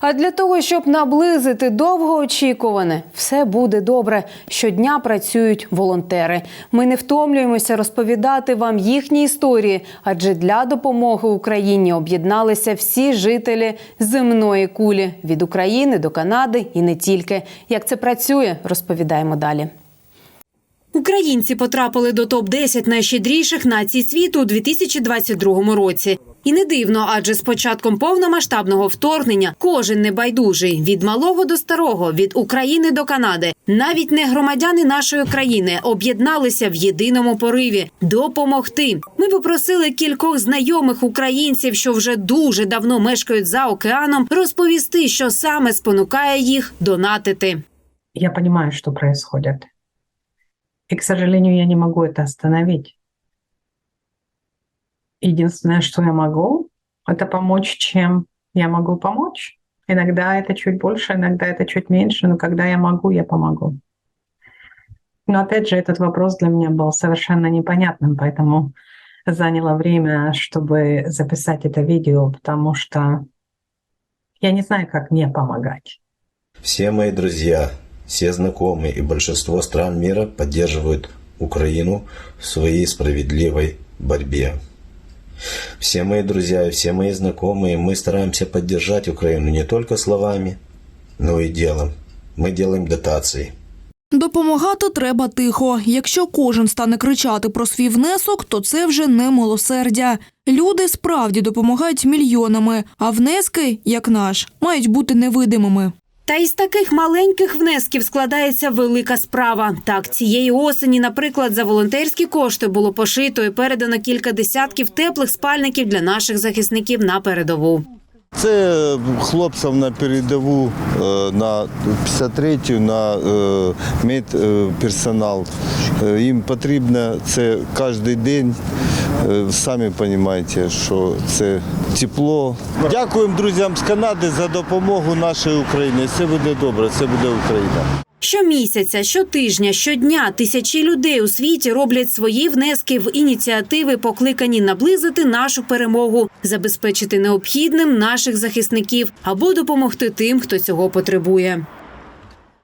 А для того, щоб наблизити довгоочікуване, все буде добре. Щодня працюють волонтери. Ми не втомлюємося розповідати вам їхні історії, адже для допомоги Україні об'єдналися всі жителі земної кулі від України до Канади і не тільки. Як це працює, розповідаємо далі. Українці потрапили до топ 10 найщедріших націй світу у 2022 році. І не дивно, адже з початком повномасштабного вторгнення кожен небайдужий від малого до старого, від України до Канади, навіть не громадяни нашої країни об'єдналися в єдиному пориві допомогти. Ми попросили кількох знайомих українців, що вже дуже давно мешкають за океаном, розповісти, що саме спонукає їх донатити. Я понимаю, что происходит. И, к сожалению, я не могу это остановить. Единственное, что я могу, это помочь, чем я могу помочь. Иногда это чуть больше, иногда это чуть меньше, но когда я могу, я помогу. Но опять же, этот вопрос для меня был совершенно непонятным, поэтому заняло время, чтобы записать это видео, потому что я не знаю, как не помогать. Все мои друзья, все знакомые и большинство стран мира поддерживают Украину в своей справедливой борьбе. Все мои друзья и все мои знакомые, мы стараемся поддержать Украину не только словами, но и делом. Мы делаем дотации. Допомагати треба тихо. Якщо кожен стане кричати про свій внесок, то це вже не милосердя. Люди справді допомагають мільйонами, а внески, як наш, мають бути невидимими. Та із таких маленьких внесків складається велика справа. Так, цієї осені, наприклад, за волонтерські кошти було пошито і передано кілька десятків теплих спальників для наших захисників на передову. Це хлопцям на передову е, на 53-ю, на е, медперсонал. Е, Їм потрібно це кожен день. Е, Самі розумієте, що це тепло. Дякуємо друзям з Канади за допомогу нашій Україні. Все буде добре, все буде Україна. Щомісяця, щотижня, щодня тисячі людей у світі роблять свої внески в ініціативи, покликані наблизити нашу перемогу, забезпечити необхідним наших захисників або допомогти тим, хто цього потребує.